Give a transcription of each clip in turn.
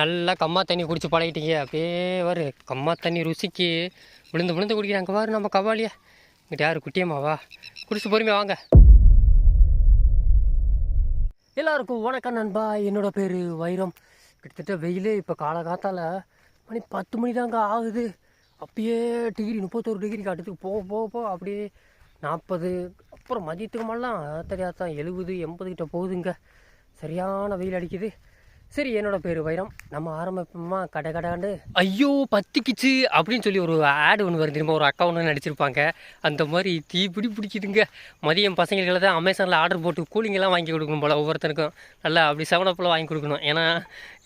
நல்லா கம்மா தண்ணி குடிச்சு பழகிட்டீங்க. அப்படியே வரு கம்மா தண்ணி ருசிக்கு விழுந்து விழுந்து குடிக்கிறாங்க. பாரு நம்ம கவாலியா இங்கிட்ட யார் குட்டியம்மாவா குடிச்சு பொறுமையாக வாங்க. எல்லாருக்கும் வணக்கம் நண்பா. என்னோட பேர் வைரம். கிட்டத்தட்ட வெயிலே இப்போ காலகாத்தால மணி பத்து மணி தாங்க ஆகுது. அப்பயே டிகிரி முப்பத்தோரு டிகிரி காட்டுறதுக்கு போக போக போக அப்படியே நாற்பது அப்புறம் மதியத்துக்கு மேலாம் தெரியாதான் எழுபது எண்பது கிட்ட போகுதுங்க. சரியான வெயில் அடிக்குது. சரி என்னோட பேர் வைரம். நம்ம ஆரம்பிப்போமா? கடை கடாண்டு. ஐயோ பத்திக்குச்சு அப்படின்னு சொல்லி ஒரு ஆடு ஒன்று வருது திரும்ப ஒரு அக்கா ஒன்று நடிச்சிருப்பாங்க. அந்த மாதிரி தீ பிடி பிடிக்குதுங்க. மதியம் பசங்களுக்கு தான் அமேசானில் ஆர்டர் போட்டு கூலிங்கெல்லாம் வாங்கி கொடுக்கணும் போல். ஒவ்வொருத்தருக்கும் நல்லா அப்படி செவனப்பில் வாங்கி கொடுக்கணும். ஏன்னா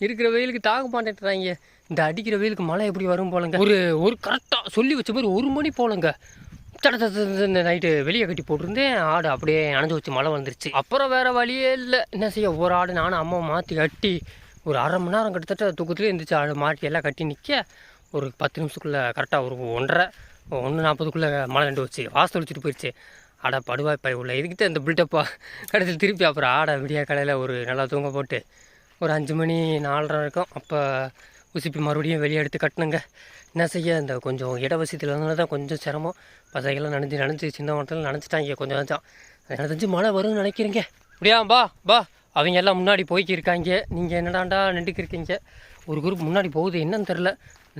இருக்கிற வெயிலுக்கு தாங்க மாட்டேன்றாங்க. இந்த அடிக்கிற வெயிலுக்கு மழை எப்படி வரும் போலங்க. ஒரு ஒரு கரெக்டாக சொல்லி வச்ச மாதிரி ஒரு மணி போலங்க. தட இந்த நைட்டு வெளியே கட்டி போட்டிருந்தேன் ஆடு அப்படியே அணைஞ்சு வச்சு மழை வந்துருச்சு அப்புறம் வேறு வழியே இல்லை என்ன செய்ய ஒரு ஆடு நானும் அம்மா மாற்றி கட்டி ஒரு அரை மணி நேரம் கிட்டத்தட்ட தூக்கத்துலேயே இருந்துச்சு ஆடு மாட்டி எல்லாம் கட்டி நிற்க ஒரு பத்து நிமிஷத்துக்குள்ளே கரெக்டாக ஒரு ஒன்றரை ஒன்று நாற்பதுக்குள்ளே மழை நண்டு வச்சு வாசல் வச்சுட்டு போயிடுச்சு ஆடா படுவாய் பை உள்ள இதுக்கிட்ட இந்த பில்டப்பா கடைசியில் திருப்பி அப்புறம் ஆடை விடிய கடையில் ஒரு நல்லா தூங்க போட்டு ஒரு அஞ்சு மணி நாலரை இருக்கும் அப்போ உசுப்பி மறுபடியும் வெளியே எடுத்து கட்டினங்க. என்ன செய்ய? இந்த கொஞ்சம் இட வசதியில் இருந்தனால தான் கொஞ்சம் சிரமம். பசங்கள்லாம் நனைஞ்சு நனைஞ்சு சின்ன மரத்தில் நனைச்சிட்டாங்க கொஞ்சம் கொஞ்சம் எனக்கு மழை வரும்னு நினைக்கிறீங்க. அப்படியா? பா பா அவங்க எல்லாம் முன்னாடி போய்க்கு இருக்காங்க. நீங்கள் என்னடாண்டா நண்டுக்கிருக்கீங்க ஒரு குரூப் முன்னாடி போகுது. என்னன்னு தெரில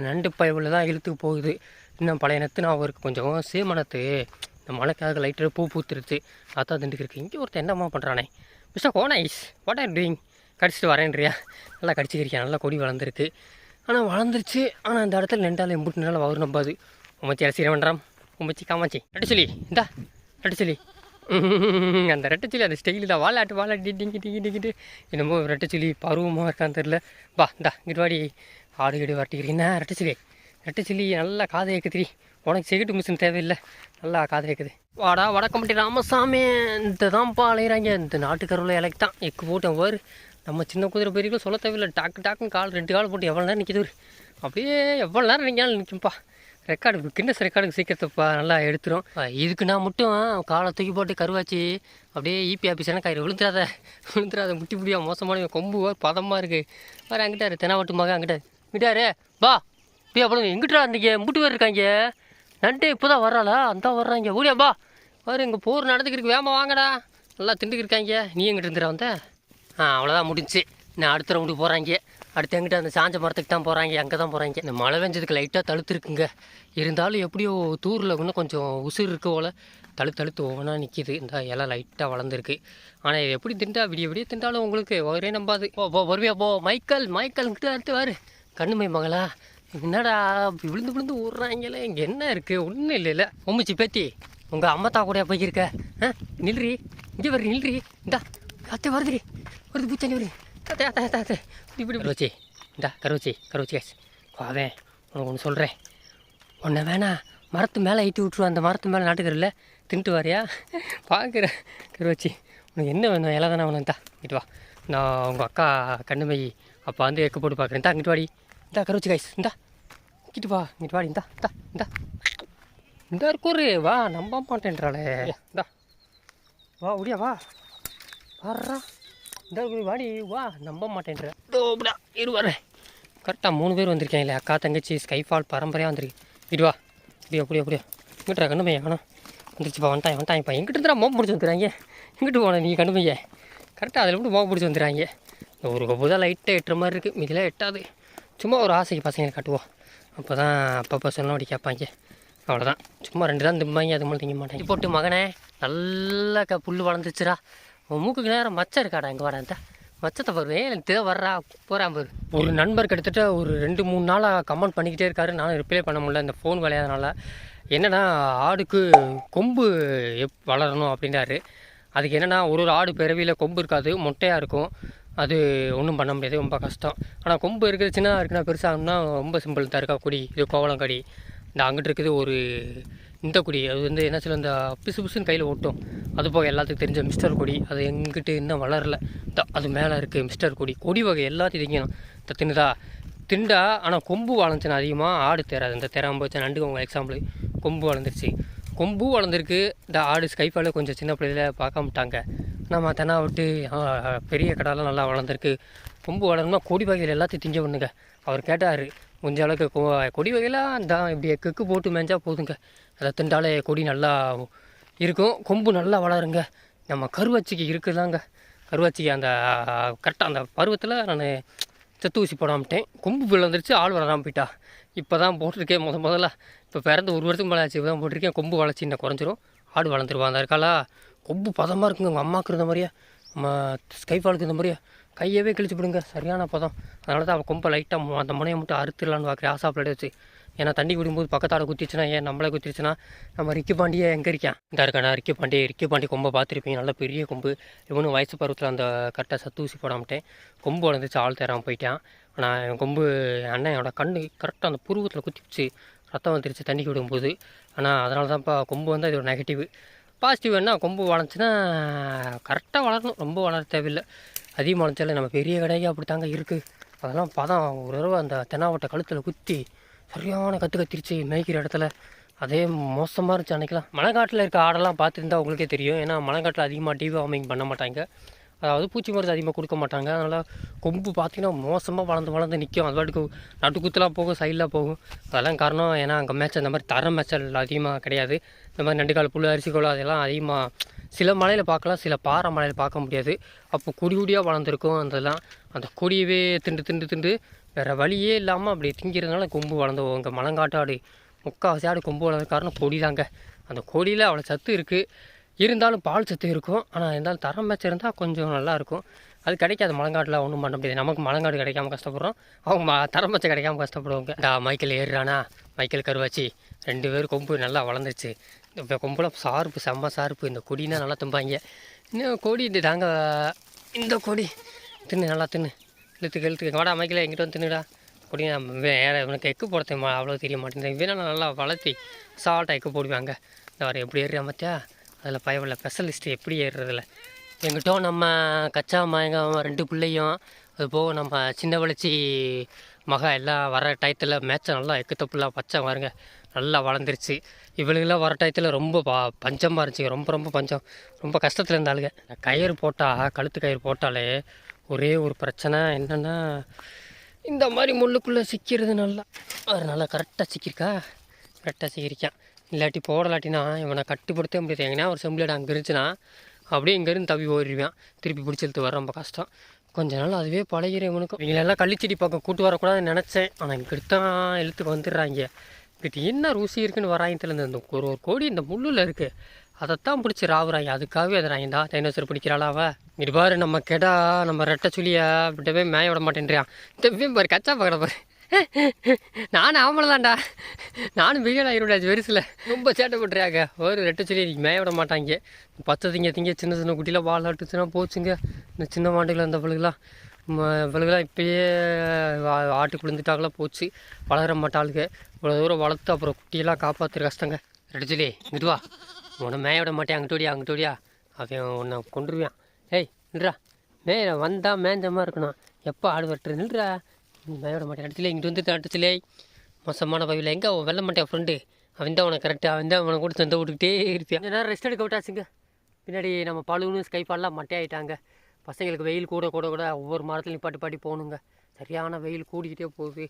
நண்டு பயவில் தான் இழுத்துக்கு போகுது. இன்னும் பழைய நேரத்து நான் அவருக்கு கொஞ்சம் சேமனத்து இந்த மழைக்காக லைட்டில் பூ பூத்துருச்சு. பார்த்தா திண்டுக்கு இருக்கு. இங்கே ஒருத்தன் என்னம்மா பண்ணுறானே மிஸ்டர் கோனைஸ் வாட் ஆர் டூயிங் கடிச்சிட்டு வரேன்றியா? நல்லா கடிச்சிக்கிறியா? நல்லா கொடி வளர்ந்துருக்கு. ஆனால் வளர்ந்துருச்சு. ஆனால் அந்த இடத்துல நெண்டால் எம்பிட்டு நல்லா வரும் நம்பாது. உமச்சி அரசியல் வேண்டாம் உமச்சி காமாச்சி ரெட்டச்சொல்லி இந்தா ரெட்டு சொல்லி. அந்த ரெட்டச்சொல்லி அந்த ஸ்டைலில் தான். வாழாட்டு வாழாட்டி டிங்கி டிங்கி டிங்கிட்டு என்னமோ ரெட்டச்சொல்லி பருவமாக இருக்கான்னு தெரில பா இந்தா இங்கிட்டு வாடி. ஆடு கீடு வரட்டிக்கிறீங்கன்னா ரெட்டச்சொல்லி ரெட்டச்சொல்லி நல்லா காதை ஏக்குதிரி உனக்கு செகட்டு மிஷின் தேவையில்லை. நல்லா காதை ஏக்குது வாடா வடக்கம்பட்டி ராமசாமி. இந்த தான்ப்பா அலையிறாங்க இந்த நாட்டுக்கருவில் இலைக்கு தான் எக்கு போட்டேன் வாரு நம்ம சின்ன குதிரை பெரியக்கும் சொல்ல தேவையில்லை. டாக்கு டாக்குன்னு கால் ரெண்டு கால் போட்டு எவ்வளோ நேரம் நிற்கிது அப்படியே எவ்வளோ நேரம் நிற்காலும் நிற்கும்ப்பா ரெக்கார்டு கின்னஸ் ரெக்கார்டுக்கு சீக்கிரத்தைப்பா நல்லா எடுத்துரும். இதுக்கு நான் மட்டும் காலை தூக்கி போட்டு கருவாச்சி அப்படியே இபி ஆஃபீஸான கயிறு விழுந்துடாத விழுந்துடாத முட்டி முடியா மோசமான கொம்பு பதமாக இருக்குது வேறு அங்கிட்டாரு தெனாவட்டு மகன் அங்கிட்டாரு. விட்டாரு வா அப்படியே அவ்வளோ எங்கிட்டா இருந்தீங்க? முட்டு பேர் இருக்காங்க. நண்டு இப்போ தான் வர்றாளா? அந்த வர்றாங்க. ஊரியா பா இங்கே போர் நடந்துக்கிருக்கு வேமா வாங்கடா. நல்லா திண்டுக்கு இருக்காங்க. நீ எங்கிட்ட இருந்துடா வந்த? ஆ அவ்வளோதான் முடிஞ்சுச்சு. நான் அடுத்த ரவுண்டுக்கு போகிறாங்க அடுத்து எங்கிட்ட அந்த சாஞ்ச மரத்துக்கு தான் போகிறாங்க அங்கே தான் போகிறாங்க இந்த மழை பெஞ்சதுக்கு லைட்டாக தழுத்துருக்குங்க. இருந்தாலும் எப்படியோ தூரில் இன்னும் கொஞ்சம் உசுர் இருக்கு போல். தழுத்து தழுத்து ஒவ்வொன்றா நிற்கிது இந்த இலை லைட்டாக வளர்ந்துருக்கு. ஆனால் இது எப்படி திண்டா? விடிய விடிய திண்டாலும் உங்களுக்கு ஒரே நம்பாது. போ போ வருவியா? போ மைக்கேல் மைக்கேல்கிட்ட அடுத்து வாரு. கண்ணுமை மகளா என்னடா விழுந்து விழுந்து விட்றாங்களே இங்கே என்ன இருக்குது ஒன்றும் இல்லைல்ல. ஒம்மிச்சி பேத்தி உங்கள் அம்மத்தா கூட போய்க்கிருக்க? ஆ நில்றி இங்கே வர நில்றி. இந்தா அத்தை வருதுடி. வருது பூச்சாண்டி வருது. அத்தை அத்தை அத்தை அத்தை. இப்படி கருவச்சி இந்தா கருவச்சி கருவச்சி கேஸ் வாவேன் உனக்கு ஒன்று சொல்கிறேன் உன்னை வேணா மரத்து மேலே ஏற்றி விட்ருவா அந்த மரத்து மேலே நாட்டுக்கரில் தின்ட்டு வரியா பார்க்குறேன் கருவச்சி உனக்கு என்ன வேணும்? இலை தானே வேணும் தா இங்கிட்டு வா. நான் உங்கள் அக்கா கண்ணுமை அப்பா வந்து எக்கு போட்டு பார்க்குறேன் தா இங்கிட்டு வாடி. இந்தா கருவச்சி கைஸ் இந்தா. இங்கிட்டு வா இங்கிட்டு வாடி இந்தா இந்தா இந்தா. இந்த இருக்கோரு வா நம்ப மாட்டேன்றாளே. இந்தா. வா முடியா வா. வர்றா. இந்த வாடி வா நம்ப மாட்டேன்ற. தோபடா இரு வரேன் கரெக்டாக மூணு பேர் வந்திருக்காங்களே அக்கா தங்கச்சி ஸ்கைஃபால் பரம்பரையாக வந்திருக்கு. இடு வா. இப்படியா அப்படியா அப்படியா இங்கிட்டா கண்ணு பையன் வேணாம். வந்துருச்சுப்பா வந்துட்டான் வந்துட்டான்ப்பா எங்கிட்ட இருந்தா மோப்ப பிடிச்சி வந்துடுறாங்க இங்கிட்டு போன நீ பையன். கரெக்டாக அதில் மட்டும் மோப்ப பிடிச்சி வந்துடுறாங்க ஒரு கொப்பு தான் லைட்டாக எட்டுற மாதிரி இருக்குது மீதிலாம் எட்டாது. சும்மா ஒரு ஆசைக்கு பசங்களை காட்டுவோம். அப்போ தான் அப்பப்போ சொன்ன அப்படி கேட்பாங்க. அவ்வளோதான் சும்மா ரெண்டு தான் திம்பாங்க அது மேலே திங்க மாட்டாங்க. போட்டு மகனே நல்லா க புல் வளர்ந்துச்சுடா உன் மூக்குக்கு நேரம் மச்சம் இருக்காடா இங்கே வாடா இந்த மச்சத்தை பாரு எனக்கு தேவை வர்றா போகிறான் பாரு. ஒரு நண்பர் கிட்டத்தட்ட ஒரு ரெண்டு மூணு நாளாக கமெண்ட் பண்ணிக்கிட்டே இருக்காரு. நானும் ரிப்ளை பண்ண முடியல இந்த ஃபோன் விளையாதனால. என்னன்னா ஆடுக்கு கொம்பு எப் வளரணும் அப்படின்றாரு. அதுக்கு என்னென்னா ஒரு ஒரு ஆடு பிறவியில் கொம்பு இருக்காது மொட்டையாக இருக்கும். அது ஒன்றும் பண்ண முடியாது ரொம்ப கஷ்டம். ஆனால் கொம்பு இருக்குது சின்னதாக இருக்குன்னா பெருசாகணும்னா ரொம்ப சிம்பிள் தான் இருக்கா கொடி. இது கோவளங்கடி இந்த அங்கிட்டு இருக்குது ஒரு இந்த கொடி அது வந்து என்ன சொல்ல இந்த பிசு பிசுன்னு கையில் ஓட்டும் அது போக எல்லாத்துக்கும் தெரிஞ்ச மிஸ்டர் கொடி அது எங்கிட்ட இன்னும் வளரல. இந்த அது மேலே இருக்குது மிஸ்டர் கொடி. கொடி வகை எல்லாத்தையும் திங்கணும் இந்த தின்னுதா? திண்டா ஆனால் கொம்பு வளர்ந்துச்சுன்னா அதிகமாக ஆடு தேராது. இந்த தேராமல் போச்சு நண்டுக்கு உங்கள் எக்ஸாம்பிள் கொம்பு வளர்ந்துருச்சு. கொம்பு வளர்ந்துருக்கு. இந்த ஆடு ஸ்கைஃபால கொஞ்சம் சின்ன பிள்ளையில் பார்க்க மாட்டாங்க. நம்ம தெனா விட்டு பெரிய கடாலாம் நல்லா வளர்ந்துருக்கு. கொம்பு வளரணும்னா கொடி வகையில் எல்லாத்தையும் திங்க பண்ணுங்க. அவர் கேட்டார் கொஞ்ச அளவுக்கு கொ- கொடி வகையெல்லாம் தான் இப்படி கெக்கு போட்டு மேய்ஞ்சா போதுங்க. அதை திண்டாலே கொடி நல்லா இருக்கும். கொம்பு நல்லா வளருங்க. நம்ம கருவாச்சிக்கு இருக்குதாங்க. கருவாச்சிக்கு அந்த கரெக்டாக அந்த பருவத்தில் நான் செத்து ஊசி போடாமட்டேன். கொம்பு விழுந்துருச்சு ஆள் வளராமல் போயிட்டா. இப்போ தான் போட்டிருக்கேன் முத முதல்ல. இப்போ பிறந்து ஒரு வருஷத்துக்கு மேலே ஆச்சு இப்போ தான் போட்டிருக்கேன். கொம்பு வளர்ச்சி இன்னும் குறைஞ்சிரும். ஆடு வளர்ந்துருவான் அந்த இருக்காளா கொம்பு பதமாக இருக்குங்க. உங்கள் அம்மாவுக்கு இருந்த மாதிரியே. நம்ம ஸ்கைஃபாலுக்கு இந்த மாதிரியே. கையவே கிழிச்சு விடுங்க சரியான பதம். அதனால தான் அவள் கொம்பை லைட்டாக அந்த முனையை மட்டும் அறுத்துடலான்னு பார்க்குறேன் ஆசா வச்சு. ஏன்னா தண்ணி குடிக்கும்போது பக்கத்தாட குத்திச்சுன்னா ஏன் நம்மளே குத்திருச்சுன்னா? நம்ம ரிக்கி பாண்டியே எங்கே இருக்கான்? இந்த இருக்கானா? ரிக்கி பாண்டி ரிக்கி பாண்டி கொம்பை பார்த்துருப்பீங்க. நல்ல பெரிய கொம்பு. இவனும் வயசு பருவத்தில் அந்த கரெக்டாக சத்து ஊசி போடாமட்டேன் கொம்பு வளர்ந்துச்சு ஆள் தேராமல் போயிட்டான். ஆனால் என் கொம்பு அண்ணன் என்னோட கண்ணு கரெக்டாக அந்த புருவத்தில் குத்திச்சு ரத்தம் வந்துருச்சு தண்ணிக்கு விடும்போது ஆனால் அதனால தான்ப்பா கொம்பு வந்து அது ஒரு நெகட்டிவ் பாசிட்டிவ் என்ன கொம்பு வளர்ந்துச்சுன்னா கரெக்டாக வளரணும். ரொம்ப வளர தேவையில்லை. அதிகமாக வளர்ந்தாலே நம்ம பெரிய கடையாக அப்படி தாங்க இருக்குது அதெல்லாம் பதம். ஒரு தடவை அந்த தென்னாவட்டை கழுத்தில் குத்தி சரியான கற்று கத்திருச்சு மேய்க்கிற இடத்துல. அதே மோசமாக இருந்துச்சு அன்றைக்கெலாம் மலைக்காட்டில் இருக்க ஆடெல்லாம் பார்த்துருந்தா உங்களுக்கே தெரியும். ஏன்னா மலைக்காட்டில் அதிகமாக டிவி வார்மிங் பண்ண மாட்டாங்க. அதாவது பூச்சி மருந்து அதிகமாக கொடுக்க மாட்டாங்க. அதனால் கொம்பு பார்த்தீங்கன்னா மோசமாக வளர்ந்து வளர்ந்து நிற்கும் அது பாட்டுக்கு நட்டுக்குத்தலாம் போகும் சைடில் போகும். அதெல்லாம் காரணம் ஏன்னா அங்கே மேய்ச்சல் இந்த மாதிரி தர மேய்ச்சல் அதிகமாக கிடையாது. இந்த மாதிரி நண்டுக்கால் புல் அரிசி கோலம் அதெல்லாம் அதிகமாக சில மலையில் பார்க்கலாம் சில பாறை மலையில் பார்க்க முடியாது. அப்போ கொடி கொடியாக வளர்ந்துருக்கும். அதெல்லாம் அந்த கொடியவே திண்டு திண்டு திண்டு வேறு வழியே இல்லாமல் அப்படி திங்கிறதுனால கொம்பு வளர்ந்து போவாங்க மலங்காட்டாடு முக்கால்வாசி ஆடு கொம்பு வளர்ந்த காரணம் கொடி தாங்க அந்த கொடியில் அவ்வளோ சத்து இருக்குது இருந்தாலும் பால் சத்து இருக்கும். ஆனால் இருந்தாலும் தரம் மேட்ச் இருந்தால் கொஞ்சம் நல்லாயிருக்கும் அது கிடைக்காது. மலங்காட்டில் ஒன்றும் பண்ண முடியாது. நமக்கு மலங்காடு கிடைக்காம கஷ்டப்படுறோம். அவங்க தரம் மேட்ச் கிடைக்காம கஷ்டப்படுவாங்க. இந்த மைக்கேல் ஏறுறானா? மைக்கேல் கருவாச்சி ரெண்டு பேரும் கொம்பு நல்லா வளர்ந்துருச்சு. இந்த கொம்புலாம் சார்பு செம்ம சார்பு. இந்த கொடினா நல்லா தும்பாங்க. இன்னும் கொடி இது தாங்க. இந்த கொடி தின்னு நல்லா தின்னு. இழுத்துக்கு இழுத்துக்கு வாடா அமைக்கல எங்கிட்ட வந்து தின்னுடா கொடி நான் இவனுக்கு எக்கு போட அவ்வளோ தெரிய மாட்டேங்குது. இவன் நல்லா வளர்த்தி சால்ட்டாக எக்கு போடுவாங்க. இந்த வர எப்படி ஏறுறா மத்தியா அதில் பயமில்ல. ஸ்பெஷலிஸ்ட்டு எப்படி ஏறுறதில்ல. எங்கிட்ட நம்ம கச்சா மயங்க ரெண்டு பிள்ளையும் அது போக நம்ம சின்ன வளர்ச்சி மகா எல்லாம் வர டயத்தில் மேட்சை நல்லா எக்கு தப்புலாம் பச்சை பாருங்க. நல்லா வளர்ந்துருச்சு. இவளுக்கெல்லாம் வர டயத்தில் ரொம்ப பா பஞ்சமாக இருந்துச்சு ரொம்ப ரொம்ப பஞ்சம். ரொம்ப கஷ்டத்தில் இருந்தாளுங்க கயிறு போட்டால் கழுத்து கயிறு போட்டாலே ஒரே ஒரு பிரச்சனை என்னென்னா இந்த மாதிரி முள்ளுக்குள்ளே சிக்கிறது நல்லா. அதனால் நல்லா கரெக்டாக சிக்கியிருக்கா? கரெக்டாக சிக்கிருக்கான் இல்லாட்டி போடலாட்டினா இவனை கட்டுப்படுத்தவே முடியாது. எங்கன்னா ஒரு செம்பிளேட் அங்கே இருந்துச்சுன்னா அப்படியே இங்கேருந்து தப்பி ஓடிடுவான் திருப்பி பிடிச்சி இழுத்து வர ரொம்ப கஷ்டம். கொஞ்ச நாள் அதுவே பழகிறேன் இவனுக்கும். இவங்களெல்லாம் கள்ளிச்செடி பக்கம் கூட்டு வரக்கூடாதுன்னு நினச்சேன். ஆனால் இங்கிட்டு தான் இழுத்துக்கு வந்துடுறாங்க. இங்கிட்டு என்ன ருசி இருக்குன்னு வராங்க தெரியல இந்த ஒரு ஒரு கோடி இந்த முள்ளில் இருக்குது அதைத்தான் பிடிச்சி ராவுறாங்க. அதுக்காகவே அதை ராங்கடா டைனோசர் பிடிக்கிறாளா அவ? இது பாரு நம்ம கெடா நம்ம ரெட்டை சுழியா விட்டவே மேய விட மாட்டேன்றியான் இந்த பாரு கச்சா பார்க்குற பாரு. நானும் ஆமலை தான்டா நானும் பிரியாணி ஆகிருடா வெரிசில் ரொம்ப சேட்டை பண்ணுறாங்க ஒரு ரெட்டை சொல்லி மேய விட மாட்டாங்க. பச்சை திங்க திங்க சின்ன சின்ன குட்டிலாம் வால் ஆட்டுச்சுன்னா போச்சுங்க. இந்த சின்ன மாட்டுகள் அந்த பிள்ளைகளாம் இவளுகெல்லாம் இப்பயே ஆட்டு குளிந்துட்டாங்களாம் போச்சு. வளர மாட்டாளுங்க இவ்வளோ தூரம் வளர்த்து அப்புறம் குட்டியெல்லாம் காப்பாற்றுற கஷ்டங்க. ரெட்டை சொல்லி இங்கிட்டு உன்னை மேய விட மாட்டேன். அங்கிட்டோடியா அங்கிட்டோடியா அவன் உன்னை கொண்டுருவான் ஏய் நில்றா. மே வந்தால் மேஞ்சமாக மாதிரி இருக்கணும். எப்போ ஆடு வெட்டுற? நில்றா. மேய விட மாட்டேன். இடத்துல இங்கிட்டு வந்து இடத்துல மோசமான பயில எங்கே அவன் வெல்ல மாட்டேன் ஃப்ரெண்டு அவன் தான் உனக்கு கரெக்டாக அவன் தான் அவனை கூட சண்டை விட்டுக்கிட்டே இருப்பான். கொஞ்ச நேரம் ரெஸ்ட் எடுக்க விட்டாச்சுங்க. பின்னாடி நம்ம பழுவுன்னு ஸ்கைப்பால்லாம் மட்டையாயிட்டாங்க பசங்களுக்கு வெயில் கூட கூட கூட ஒவ்வொரு மரத்துலையும் பாட்டி பாட்டி போகணுங்க. சரியான வெயில் கூடிக்கிட்டே போகுது.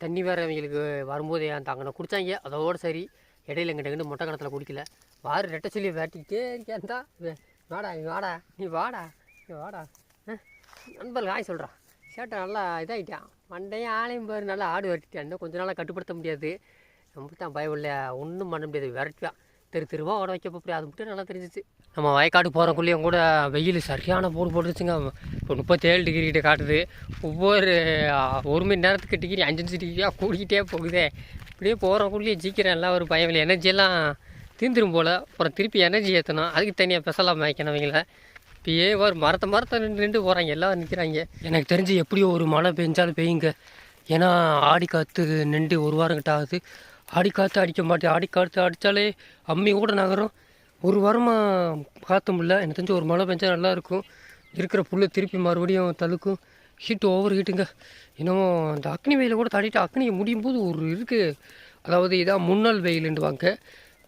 தண்ணி வேறு அவங்களுக்கு வரும்போது அந்த அங்கே குடித்தாங்க அதோடு சரி. இடையில எங்கிட்ட எங்கிட்ட மொட்டை கணத்தில் குடிக்கல. வாரு ரெட்டை சொல்லி வேட்டிக்கிட்டே கேந்தா வாடா நீ வாடா நீ வாடா நீ வாடா. நண்பர்கள் ஆய் சொல்கிறான் சேட்டை நல்லா இதாகிட்டான் மண்டையும் ஆளையும் பாரு நல்லா ஆடு வெட்டிட்டான் இன்னும் கொஞ்ச நாளாக கட்டுப்படுத்த முடியாது. நம்ம தான் பயம் இல்லை ஒன்றும் பண்ண முடியாது. விரட்டுவான். தெரு தெருவா ஓட வைக்க போய் அது மட்டும் நல்லா தெரிஞ்சிச்சு. நம்ம வயக்காடு போகிறக்குள்ளேயும் கூட வெயில் சரியான போடு போட்டுருச்சுங்க. இப்போ முப்பத்தேழு டிகிரி கிட்ட காட்டுது. ஒவ்வொரு ஒரு மணி நேரத்துக்கு டிகிரி அஞ்சு அஞ்சு டிகிரியாக கூடிக்கிட்டே போகுதே. இப்படியே போகிறக்குள்ளேயே சீக்கிரம் எல்லாம் ஒரு பயம் இல்லை எனர்ஜியெல்லாம் தீந்துரும் போல். அப்புறம் திருப்பி எனர்ஜி ஏற்றணும் அதுக்கு தனியாக ஸ்பெஷலாக மேய்க்கணும் அவங்கள இப்பயே ஒரு மரத்தை மரத்தை நின்று நின்று போகிறாங்க எல்லாம் நிற்கிறாங்க எனக்கு தெரிஞ்சு எப்படியோ ஒரு மழை பெஞ்சாலும் பெய்யுங்க. ஏன்னா ஆடி காற்று நின்று ஒரு வாரம் கிட்ட ஆகுது. ஆடி காற்று அடிக்க மாட்டேன். ஆடி காற்று அடித்தாலே அம்மி கூட நகரும். ஒரு வாரமாக காற்று முடியல. எனக்கு தெரிஞ்சு ஒரு மழை பெஞ்சால் நல்லா இருக்கும். இருக்கிற புல் திருப்பி மறுபடியும் தழுக்கும். ஹீட்டு ஓவர் ஹீட்டுங்க இன்னும் இந்த அக்னி வெயில கூட தாண்டிட்டு அக்னி முடியும் போது ஒரு இருக்குது அதாவது இதான் முன்னல் வெயிலுன்றுவாங்க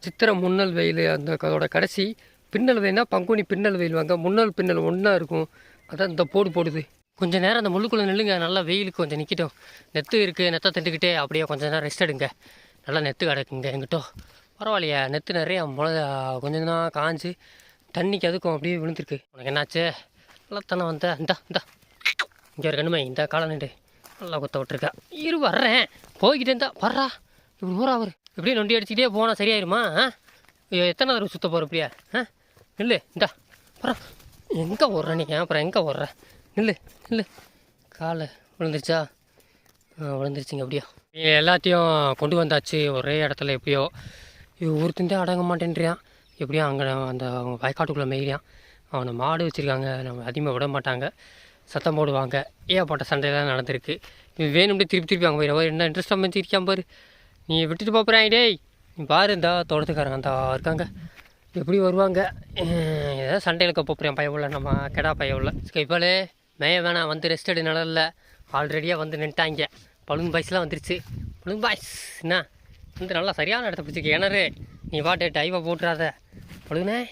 சித்திரை முன்னல் வெயில் அந்த அதோட கடைசி. பின்னல் வெயில்னா பங்குனி பின்னல் வெயில் வாங்க முன்னல் பின்னல் ஒன்றா இருக்கும். அதான் இந்த போடு போடுது. கொஞ்சம் நேரம் அந்த முள்ளுக்குள்ளே நில்லுங்க. நல்லா வெயிலுக்கு கொஞ்சம் நிற்கட்டும் நெத்து இருக்குது நெத்தை திண்டுக்கிட்டே அப்படியே கொஞ்சம் நேரம் ரெஸ்ட் எடுங்க. நல்லா நெத்து கிடக்குங்க எங்கிட்டோ பரவாயில்லையா? நெத்து நிறையா முளை கொஞ்சம் தான் காஞ்சு தண்ணிக்கு அதுக்கும் அப்படியே விழுந்துருக்கு. உனக்கு என்னாச்சு? நல்லா தானே வந்த. இந்தா இந்தா. இங்கே இருக்கணுமே இந்த காலநிலை நல்லா குத்த விட்டுருக்கா. இரு வர்றேன். போய்கிட்டே இருந்தா வர்றா. இப்படி ஊரா அவர்? இப்படியே நொண்டி அடிச்சுக்கிட்டே போனால் சரியாயிருமா? ஆ? ஐயோ, எத்தனை தடவை சுத்த போகிற இப்படியா? ஆ? நில்லு இந்தா. வர எங்கே ஓடுற நீ? அப்புறம் எங்கே ஓடுற? நில்லு நில்லு. காலை விழுந்துருச்சா? விழுந்துருச்சுங்க அப்படியா எல்லாத்தையும் கொண்டு வந்தாச்சு. ஒரே இடத்துல எப்படியோ. ஒருத்தந்தே அடங்க மாட்டேன்றியான். எப்படியும் அங்கே அந்த அவங்க வயக்காட்டுக்குள்ளே மேய்கிறான் அவனை மாடு வச்சுருக்காங்க. நம்ம அதிகமாக விட மாட்டாங்க. சத்தம் போடுவாங்க. ஏகப்பட்ட சண்டையெல்லாம் நடந்திருக்கு? இவன் வேணும்னே திருப்பி திருப்பி அங்கே போயிடுவா என்ன இன்ட்ரெஸ்ட்டாக வச்சுருக்கான் பாரு. நீ விட்டுட்டு போப்புறான் டேய். நீ பாரு இந்தா தோட்டத்துக்காரங்க அந்த இருக்காங்க. எப்படி வருவாங்க? ஏதாவது சண்டையில் போப்புறேன் பயவுள்ள நம்ம கெடா பயவுள்ள ஸ்கைப்பாலே மேய வேணாம் வந்து ரெஸ்ட் எடு நடல ஆல்ரெடியாக வந்து நின்ட்டாங்க. பழுங்கு பாய்ஸ்லாம் வந்துருச்சு. பழுங்கு பாய்ஸ் என்ன? வந்து நல்லா சரியான இடத்த பிடிச்சிக்க கிணறு. நீ பாட்டு டைவை போட்டுறாத. பழுகுனே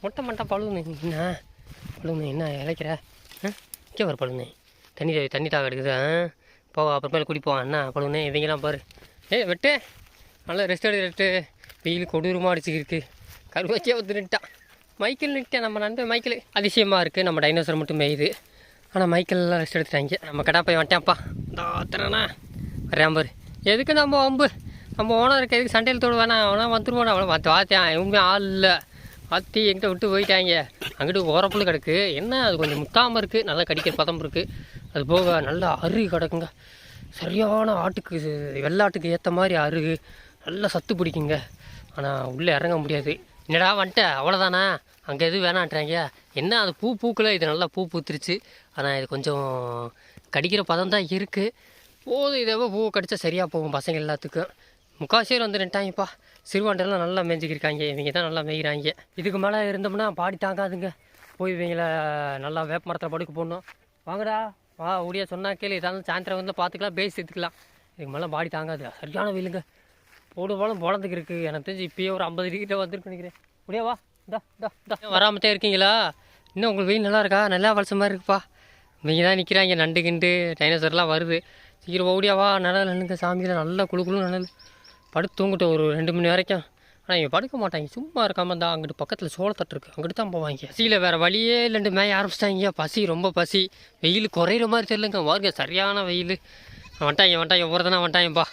மொட்டை மட்டை பழுகுனு என்ன? பழுகுனு என்ன இழைக்கிற? ஆ இங்கே வர பழுனே தண்ணி தண்ணி தாக எடுக்குது ஆ? அப்புறமேல குடிப்போம் அண்ணா பழுனே இவங்கெல்லாம் பாரு. ஏ வெட்டு. நல்லா ரெஸ்ட் எடுத்து வெயில் கொடூரமாக அடிச்சுக்கிருக்கு. கருவாச்சியாக வந்து நின்ட்டான். மைக்கேல் நின்ட்டேன் நம்ம நண்பன் மைக்கேல். அதிசயமாக இருக்குது நம்ம டைனோசர் மட்டும் மேயுது ஆனால் மைக்கேல்லாம் ரெஸ்ட் எடுத்துட்டாங்க நம்ம கடா போய் வந்துட்டேன்ப்பா தாத்தரண்ணா வரேன் பாரு எதுக்கு நம்ம வம்பு நம்ம ஓனருக்கு எதுக்கு சண்டையில் தோடு வேணாம் அவனா வந்துருவானா? அவனை பார்த்து பார்த்தேன் இவங்க ஆள் இல்லை. ஆத்தி எங்கிட்ட விட்டு போயிட்டாங்க. அங்கிட்டு உரப்புல கிடக்கு. என்ன? அது கொஞ்சம் முத்தாமல் இருக்குது நல்லா கடிக்கிற பதம் இருக்குது அது போக நல்லா அருகு கிடக்குங்க. சரியான ஆட்டுக்கு வெள்ளாட்டுக்கு ஏற்ற மாதிரி அருகு. நல்லா சத்து பிடிக்குங்க. ஆனால் உள்ளே இறங்க முடியாது. என்னடா வந்துட்ட அவ்வளோதானா அங்கே எதுவும் வேணான்றாங்க. என்ன? அது பூ பூக்கல. இது நல்லா பூ பூத்துருச்சு. ஆனால் இது கொஞ்சம் கடிக்கிற பதம் தான் இருக்குது போதும். இதை பூ கடித்தா சரியாக போகும் பசங்க எல்லாத்துக்கும். முக்கால் வந்து நின்ட்டாங்கப்பா சிறுவாண்டெல்லாம் நல்லா மேய்ஞ்சிக்கிருக்காங்க. இவங்க தான் நல்லா மேய்கிறாங்க. இதுக்கு மேலே இருந்தோம்னா பாடி தாங்காதுங்க. போய் இவங்கள நல்லா வேப்ப மரத்தில் படுக்க போடணும். வாங்கடா. வா ஓடியா சொன்னா கேளு. ஏதாவது சாயந்தரம் வந்து பார்த்துக்கலாம் பேசி எடுத்துக்கலாம். இதுக்கு மேலே பாடி தாங்காது. சரியான வெயிலுங்க. போடு போலும் பொழந்துக்கு இருக்கு எனக்கு தெரிஞ்சு இப்பயே ஒரு ஐம்பது டிகிரி வந்திருக்கு நினைக்கிறேன். முடியா வா. இந்தா இந்தா இந்தா. வராமத்தே இருக்கீங்களா? இன்னும் உங்களுக்கு வெயில் நல்லா இருக்கா? நல்லா வளச மாதிரி இருக்குப்பா. இவங்க தான் நிற்கிறாங்க நண்டு கிண்டு டைனோசர்லாம் வருது. சீக்கிரம் ஓடியா வா. நிழல் நின்னுங்க சாமியில் நல்லா குளு குளு நிழல் படுத்து தூங்கிட்டோம் ஒரு ரெண்டு மணி வரைக்கும். ஆனால் இவன் படுக்க மாட்டாங்க சும்மா இருக்காம தான் அங்கிட்டு பக்கத்தில் சோளத்தட்டு இருக்கு. அங்கிட்டு தான் போவாங்க பசியில் வேறு வழியே இல்லைண்டு மேய ஆரம்பிச்சிட்டாங்க. பசி ரொம்ப பசி. வெயில் குறையிற மாதிரி தெரியலங்க. வாருங்க சரியான வெயில். வந்துட்டாங்க வந்துட்டாங்க ஒருத்தனா வந்துட்டாங்கப்பா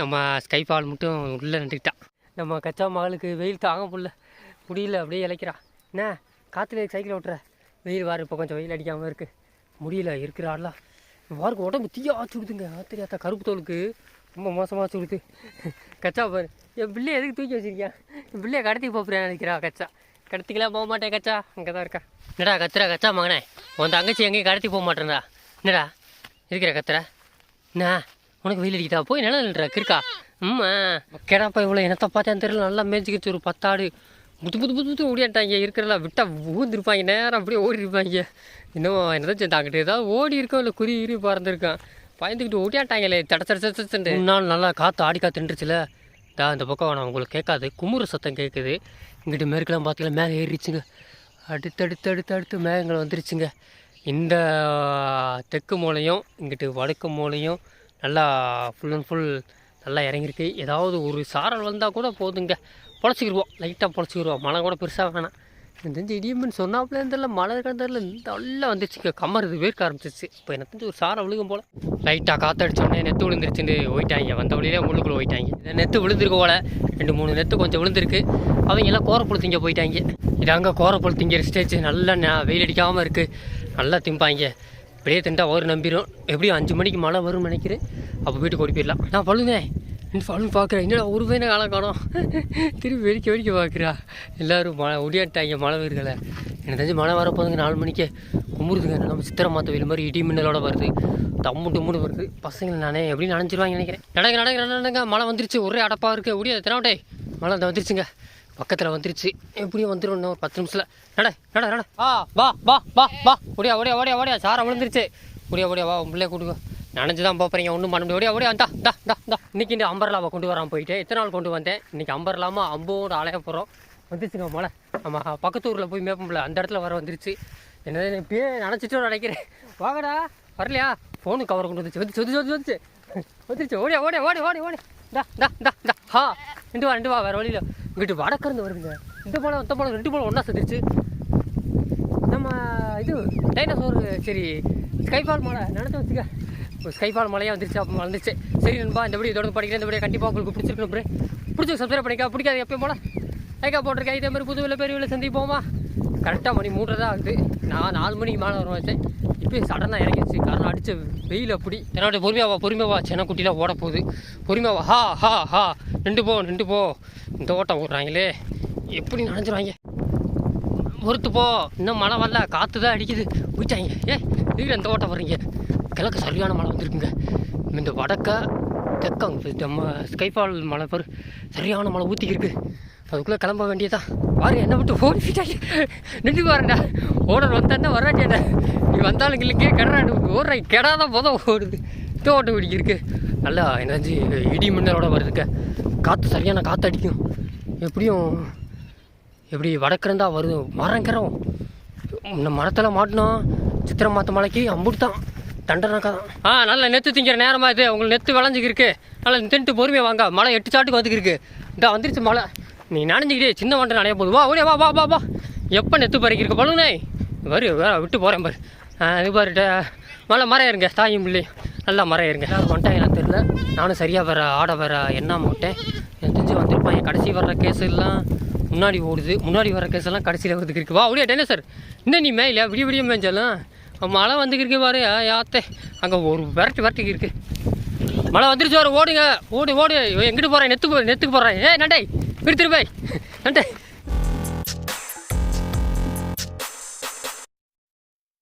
நம்ம ஸ்கைபால் மட்டும் உள்ளே நின்றுக்கிட்டான் நம்ம கச்சா மகளுக்கு வெயில் தாங்க முடியல. முடியல அப்படியே இழைக்கிறா. என்ன? காற்றுல சைக்கிள் ஓட்டுற? வெயில் வாரு இப்போ கொஞ்சம் வெயில் அடிக்காமல் இருக்குது முடியல இருக்கிற ஆடலாம் வாருக்கு உடம்பு தீயா சுடுதுங்க தெரியாத கருப்பு தோலுக்கு. ரொம்ப மோசமாக சுடுது கச்சா பாரு. என் பிள்ளைய எதுக்கு தூக்கி வச்சிருக்கேன் என் பிள்ளைய கடத்தி போகிறேன் நினைக்கிறா கச்சா. கடத்திக்கெல்லாம் போக மாட்டேன் கச்சா. அங்கே தான் இருக்கா. என்னடா கத்துறா கச்சா மகனே? உன் தங்கச்சி எங்கேயும் கடத்தி போக மாட்டேன்டா என்னடா? இருக்கிற கத்துற? என்ன? உனக்கு வெயில் அடிக்குதா? போய் நிலன்ற கிருக்கா அம்மா. கேடாப்பா இவ்வளோ என்னத்தை பார்த்தேன் தெரியல. நல்லா மேய்ச்சிக்கிச்சு ஒரு பத்தாடு. புது புது புது புத்து ஓடியாட்டாங்க. இருக்கிறலாம் விட்டா ஊந்துருப்பாங்க நேரம் அப்படியே ஓடி இருப்பாங்க இன்னும் என்னதான் தாங்கிட்டு ஏதாவது ஓடி இருக்கோம் இல்லை குறி இரு பறந்துருக்கான். பயந்துக்கிட்டு ஓட்டியாட்டாங்களே தட தட நாள் நல்லா காற்று ஆடி காற்று தா இந்த பக்கம் நான் உங்களுக்கு கேட்காது. குமுற சத்தம் கேட்குது. இங்கிட்டு மேற்கெல்லாம் பார்த்தீங்கன்னா மேலே ஏறிடுச்சுங்க. அடுத்தடுத்து அடுத்து அடுத்து மேகங்கள் வந்துருச்சுங்க. இந்த தெற்கு மூலையும் இங்கிட்டு வடக்கு மூலையும் நல்லா ஃபுல் அண்ட் ஃபுல் நல்லா இறங்கியிருக்கு. ஏதாவது ஒரு சாரல் வந்தால் கூட போதுங்க. பொழைச்சிக்கிடுவோம் லைட்டாக பொழைச்சிக்கிடுவோம் மழை கூட பெருசாக வேணாம். தெரிஞ்சு இடியும்னு சொன்னாப்புல இருந்ததில்ல மழை கிடந்ததில்ல நல்லா வந்துருச்சுங்க கம்மருது வேர்க்க ஆரம்பிச்சிருச்சு. இப்போ எனக்கு தெரிஞ்சு ஒரு சாரை விழுகும் போல். லைட்டாக காத்தடிச்சோடனே நெத்து விழுந்துருச்சுன்னு போயிட்டாங்க. வந்த வழியிலே முள்ளுக்குள்ளே போயிட்டாங்க. இந்த நெத்து விழுந்திருக்கு போல. ரெண்டு மூணு நெத்து கொஞ்சம் விழுந்திருக்கு. அவங்க எல்லாம் கோரப்புழு திங்க போயிட்டாங்க. இது அங்கே கோரப்புழு திங்கிற ஸ்டேஜ் நல்லா ந- வெயில் அடிக்காமல் இருக்குது நல்லா திம்பாங்க. இப்படியே திண்டா ஒரு நம்பிடும் எப்படியும் அஞ்சு மணிக்கு மழை வரும்னு நினைக்கிறேன். அப்போ வீட்டுக்கு ஓடி போயிடலாம். நான் பழுங்க பழுன்னு பார்க்குறேன். என்னடா ஒரு பையனை காலம் காணும். திருப்பி வெடிக்க வெடிக்க பார்க்குறா. எல்லோரும் மழை ஒடியாட்டாங்க மழை வருகளை எனக்கு தெரிஞ்சு மழை வரப்போதுங்க நாலு மணிக்கே. குமுறுதுங்க நம்ம சித்திரை மாற்ற வெயில் மாதிரி இடி மின்னலோட வருது. தம்மு டம்முன்னு வருது. பசங்களை நானே எப்படி நனைஞ்சிருவாங்க நினைக்கிறேன். நடங்க நடங்க நடங்க மழை வந்துருச்சு. ஒரே அடப்பாக இருக்குது ஒடியா தினாவட்டே மழை இந்த வந்துருச்சுங்க. பக்கத்தில் வந்துருச்சு. எப்படியும் வந்துடும் இன்னும் ஒரு பத்து நிமிஷத்தில். நட நட நட. ஆ வா வா வா வா. ஒடியா ஒடியா ஒடியா ஒடியா. சாரை விழுந்துருச்சு. ஒடியா ஒடியா வா உன் பிள்ளைய கூட்டுக்கோ. நனைஞ்சு தான் போகிறீங்க ஒன்றும் பண்ண முடியாது. அப்படியே அந்த தா தா தா தா இன்னைக்கு இந்த அம்பர்லாவை கொண்டு வராமல் போயிட்டு எத்தனை நாள் கொண்டு வந்தேன்? இன்னைக்கு அம்பர்லாமா அம்போட அலைய போகிறோம் வந்துச்சுங்க மழை நம்ம பக்கத்து ஊரில் போய் மேப்பம்ல அந்த இடத்துல வர வந்துருச்சு. என்னது இப்பயே நினச்சிட்டு நினைக்கிறேன். வாங்கடா வரலையா? ஃபோனு கவர் கொண்டு வந்துச்சு. வந்து வந்து வந்து வந்துச்சு. வந்துருச்சு. ஓடியா ஓடியா ஓடி ஓடி ஓடி. டா டா டா டா ஹா ரெண்டு வா ரெண்டு வா வேறு வழியில். இங்கிட்டு வடக்கிருந்து வருதுங்க. இந்த பழம் இந்த பழம் ரெண்டு பழம் ஒன்றா செத்துருச்சு. நம்ம இது டைனோசோர் சரி ஸ்கைஃபால் மலை நினச்சி வச்சுக்க. ஸ்கைஃபால் மலையாக வந்துருச்சு அப்போ வந்துச்சு. சரி நண்பா இந்த வீடியோ தொடர்ந்து படிக்கிறேன். இந்த வீடியோ கண்டிப்பாக உங்களுக்கு பிடிச்சிருக்கணும் ப்ரே பிடிச்சி சப்ஸ்கிரைப் பண்ணிக்கா. பிடிக்காது எப்பயும் போல லைக்கா போட்டிருக்கேன் இதே மாதிரி புது விலை பெரிய விலை சந்திப்போமா? கரெக்டாக மணி மூன்றரை தான் ஆகுது. நான் நாலு மணிக்கு மேலே வருவாச்சு வச்சேன் இப்போ சடனாக இறங்கிடுச்சு. காரணம் அடித்த வெயில் அப்படி என்னோட பொறுமையாவா? பொறுமையாவா? சென்னக்குட்டிலாம் ஓட போகுது பொறுமையாவா? ஹா ஹா ஹா. நின்று போ நின்று போ. இந்த ஓட்டம் ஓடுறாங்களே. எப்படி நினைஞ்சிருவாங்க? பொறுத்து போ. இன்னும் மழை வரல. காற்று தான் அடிக்குது. போயிட்டாங்க ஏ நீங்கள் இந்த ஓட்டம் வர்றீங்க கிழக்கு சரியான மழை வந்திருக்குங்க. இந்த வடக்க தெக்கங்க நம்ம ஸ்கைஃபால் மழை பாரு சரியான மழை ஊற்றிக்கிருக்கு அதுக்குள்ளே கிளம்ப வேண்டியதான் வாரு என்ன விட்டு ஓடிட்டாங்க நின்று பாருடா ஓடர் வந்தானே வராட்டியாடா நீ வந்தாலும் இல்லைக்கே கிடறாண்டு ஓடுற கெடாதான் போதும் ஓடுது. இது ஓட்டம் பிடிக்கிருக்கு நல்லா எனர்ஜி இடி மின்னலோட வருதுக்க காற்று சரியான காற்று அடிக்கும். எப்படியும் எப்படி வடக்கிருந்தா வருது. மரங்கிறோம் இந்த மரத்தில் மாட்டினோம். சித்திரை மாற்ற மலைக்கு அம்புட்டு தான். தண்டனாக்கா தான் ஆ நல்லா நெத்து திங்கிற நேரமாக இது. உங்களுக்கு நெத்து விளைஞ்சிக்கிருக்கு. நல்லா தின்ட்டு பொறுமையாக வாங்க. மழை எட்டு சாட்டுக்கு வந்துக்கிருக்கு. இந்த வந்துருச்சு மழை. நீ நனைஞ்சிக்கிட்டே சின்ன வண்டை நனைய போகுது. வா ஓடியா வா வா வா வா. எப்போ நெத்து பறிக்கிருக்கு பழுனே வரு விட்டு போகிறேன் பாரு. அது பாருட்ட மழை மரம் இருங்க தாயும் பிள்ளை நல்லா மரம் இருங்க யாரும் வந்துட்டாங்கன்னு தெரியல. நானும் சரியாக வர ஆட வர என்ன மாட்டேன் தெரிஞ்சு வந்திருப்பான். என் கடைசி வர்ற கேஸ் எல்லாம் முன்னாடி ஓடுது. முன்னாடி வர கேஸ் எல்லாம் கடைசியில் வருதுக்கு இருக்கு. வா ஒடியா டென்ன சார் இன்னும் நீ மேலே விடிய விடிய மேய்ச்சாலும் மழை வந்துக்கிருக்கு பாரு யாத்தே அங்கே ஒரு விரட்டி விரட்டிக்கு இருக்கு. மழை வந்துருச்சு வர ஓடுங்க. ஓடு ஓடு. எங்கிட்டு போகிறேன் நெத்துக்கு நெத்துக்கு போகிறேன் ஏ நண்டை பிரித்துரு போய். நண்டை.